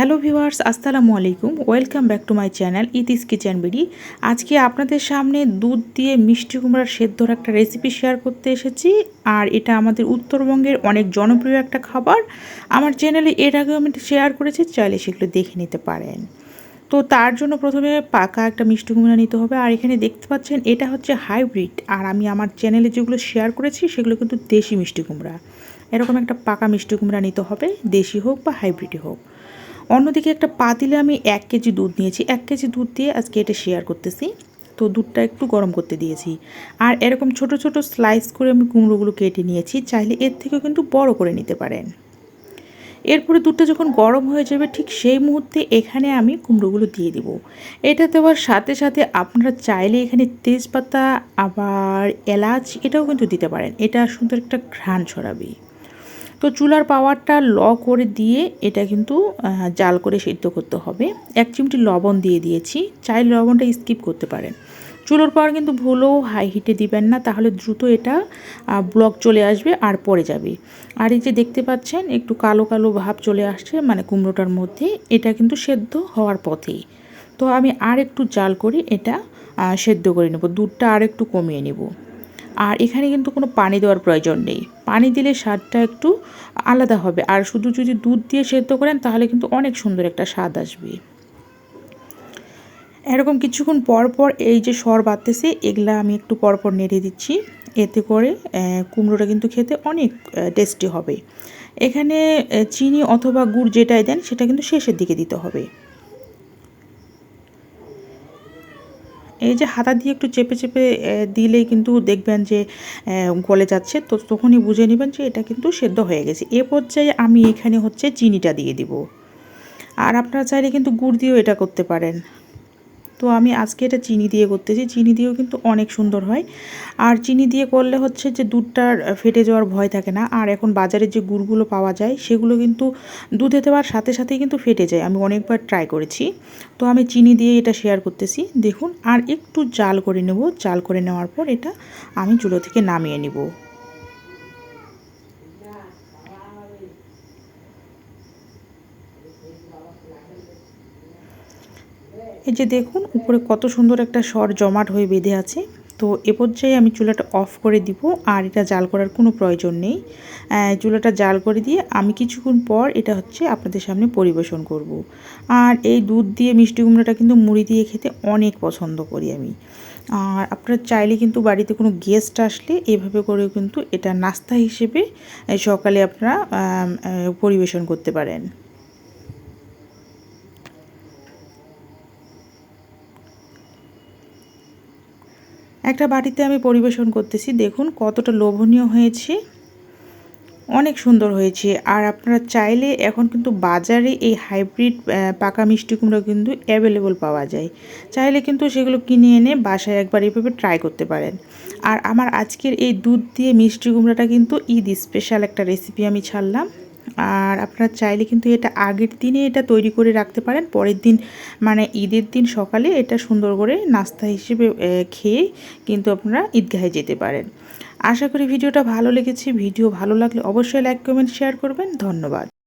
Hello viewers, আসসালামু আলাইকুম। Welcome back to my channel Iti's kitchen BD. আজকে আপনাদের সামনে দুধ দিয়ে মিষ্টি কুমড়ার সেদ্ধর একটা রেসিপি শেয়ার করতে এসেছি। আর এটা আমাদের উত্তরবঙ্গের অনেক জনপ্রিয় একটা খাবার। আমার চ্যানেলে এর আগেও আমি শেয়ার করেছি, চাইলে সেগুলো দেখে নিতে পারেন। তো তার জন্য প্রথমে পাকা একটা মিষ্টি কুমড়া নিতে হবে। আর এখানে দেখতে পাচ্ছেন, এটা হচ্ছে হাইব্রিড। আর আমি আমার চ্যানেলে যেগুলো শেয়ার করেছি, সেগুলো কিন্তু দেশি মিষ্টি কুমড়া। এরকম একটা পাকা মিষ্টি কুমড়া নিতে হবে, দেশি হোক বা হাইব্রিডই হোক। অন্যদিকে একটা পাতিলে আমি এক কেজি দুধ নিয়েছি। এক কেজি দুধ দিয়ে আজকে এটা শেয়ার করতেছি। তো দুধটা একটু গরম করতে দিয়েছি। আর এরকম ছোট ছোট স্লাইস করে আমি কুমড়োগুলো কেটে নিয়েছি, চাইলে এর থেকেও কিন্তু বড় করে নিতে পারেন। এরপরে দুধটা যখন গরম হয়ে যাবে, ঠিক সেই মুহূর্তে এখানে আমি কুমড়োগুলো দিয়ে দিব। এটা দেওয়ার সাথে সাথে আপনারা চাইলে এখানে তেজপাতা, আবার এলাচ এটাও কিন্তু দিতে পারেন। এটা সুন্দর একটা ঘ্রাণ ছড়াবে। তো চুলার পাওয়ারটা ল করে দিয়ে এটা কিন্তু জাল করে সিদ্ধ করতে হবে। এক চিমটি লবণ দিয়ে দিয়েছি। চাই লবণটা স্কিপ করতে পারেন। চুলোর পাওয়ার কিন্তু ভুলেও হাই হিটে দিবেন না, তাহলে দ্রুত এটা ব্লক চলে আসবে আর পড়ে যাবে। আর এই যে দেখতে পাচ্ছেন, একটু কালো কালো ভাব চলে আসছে মানে কুমড়োটার মধ্যে। এটা কিন্তু সেদ্ধ হওয়ার পথেই। তো আমি আর একটু জাল করে এটা সেদ্ধ করে নেব। দুধটা আর একটু কমিয়ে নেব। আর এখানে কিন্তু কোনো পানি দেওয়ার প্রয়োজন নেই। পানি দিলে স্বাদটা একটু আলাদা হবে। আর শুধু যদি দুধ দিয়ে সেদ্ধ করেন, তাহলে কিন্তু অনেক সুন্দর একটা স্বাদ আসবে। এরকম কিছুক্ষণ পর পর এই যে সর বাড়তেছে, এগুলা আমি একটু পর পর নেড়ে দিচ্ছি। এতে করে কুমড়োটা কিন্তু খেতে অনেক টেস্টি হবে। এখানে চিনি অথবা গুড় যেটাই দেন, সেটা কিন্তু শেষের দিকে দিতে হবে। এই যে হাতা দিয়ে একটু চেপে চেপে দিলেই কিন্তু দেখবেন যে গলে যাচ্ছে। তো তখনই বুঝে নেবেন যে এটা কিন্তু সেদ্ধ হয়ে গেছে। এ পর্যায়ে আমি এখানে হচ্ছে চিনিটা দিয়ে দিব। আর আপনারা চাইলে কিন্তু গুড় দিয়েও এটা করতে পারেন। তো আমি আজকে এটা চিনি দিয়ে করতেছি। চিনি দিয়েও কিন্তু অনেক সুন্দর হয়। আর চিনি দিয়ে করলে হচ্ছে যে দুধটার ফেটে যাওয়ার ভয় থাকে না। আর এখন বাজারে যে গুড়গুলো পাওয়া যায়, সেগুলো কিন্তু দুধে দেওয়ার সাথে সাথেই কিন্তু ফেটে যায়। আমি অনেকবার ট্রাই করেছি। তো আমি চিনি দিয়ে এটা শেয়ার করতেছি। দেখুন, আর একটু জাল করে নেব। জাল করে নেওয়ার পর এটা আমি চুলো থেকে নামিয়ে নেব। এই যে দেখুন, উপরে কত সুন্দর একটা স্বর জমাট হয়ে বেঁধে আছে। তো এ পর্যায়ে আমি চুলাটা অফ করে দিব, আর এটা জাল করার কোনো প্রয়োজন নেই। চুলাটা জাল করে দিয়ে আমি কিছুক্ষণ পর এটা হচ্ছে আপনাদের সামনে পরিবেশন করব। আর এই দুধ দিয়ে মিষ্টি কুমড়োটা কিন্তু মুড়ি দিয়ে খেতে অনেক পছন্দ করি আমি। আর আপনারা চাইলে কিন্তু বাড়িতে কোনো গেস্ট আসলে এভাবে করেও কিন্তু এটা নাস্তা হিসেবে সকালে আপনারা পরিবেশন করতে পারেন। একটা বাটিতে আমি পরিবেশন করতেছি। দেখুন কতটা লোভনীয় হয়েছে। অনেক সুন্দর হয়েছে। আর আপনারা চাইলে এখন কিন্তু বাজারে এই হাইব্রিড পাকা মিষ্টি কুমড়ো কিন্তু অ্যাভেলেবল পাওয়া যায়। চাইলে কিন্তু সেগুলো কিনে এনে বাসায় একবার এভাবে ট্রাই করতে পারেন। আর আমার আজকের এই দুধ দিয়ে মিষ্টি কুমড়োটা কিন্তু ঈদ স্পেশাল একটা রেসিপি আমি ছাড়লাম। আর আপনারা চাইলে কিন্তু এটা আগের দিনে এটা তৈরি করে রাখতে পারেন। পরের দিন মানে ঈদের দিন সকালে এটা সুন্দর করে নাস্তা হিসেবে খেয়ে কিন্তু আপনারা ঈদগাহে যেতে পারেন। আশা করি ভিডিওটা ভালো লেগেছে। ভিডিও ভালো লাগলে অবশ্যই লাইক, কমেন্ট, শেয়ার করবেন। ধন্যবাদ।